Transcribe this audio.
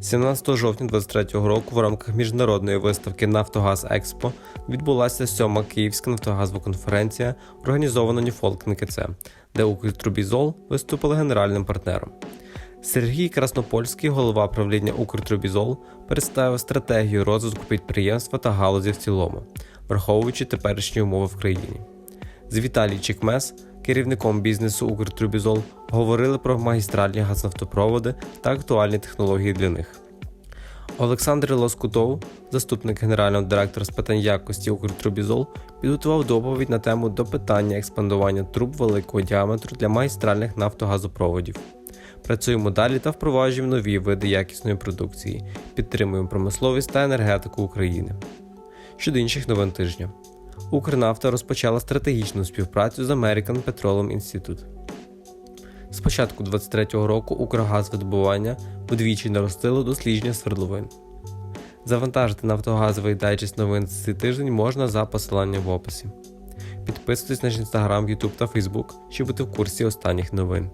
17 жовтня 2023 року в рамках міжнародної виставки Нафтогаз Експо відбулася сьома Київська нафтогазова конференція, організована Ніфолк НКЦ, де Укртрубізол виступили генеральним партнером. Сергій Краснопольський, голова правління Укртрубізол, представив стратегію розвитку підприємства та галузі в цілому, враховуючи теперішні умови в країні. З Віталій Чекмес, керівником бізнесу Укртрубізол, говорили про магістральні газнафтопроводи та актуальні технології для них. Олександр Лоскутов, заступник генерального директора з питань якості Укртрубізол, підготував доповідь на тему до питання експандування труб великого діаметру для магістральних нафтогазопроводів. Працюємо далі та впроваджуємо нові види якісної продукції, підтримуємо промисловість та енергетику України. Щодо інших новин тижня, Укрнафта розпочала стратегічну співпрацю з American Petroleum Institute. З початку 2023 року Укргазвидобування вдвічі наростило дослідження свердловин. Завантажити нафтогазовий дайджест новин з цей тиждень можна за посиланням в описі. Підписуйтесь на наш інстаграм, Ютуб та Фейсбук, щоб бути в курсі останніх новин.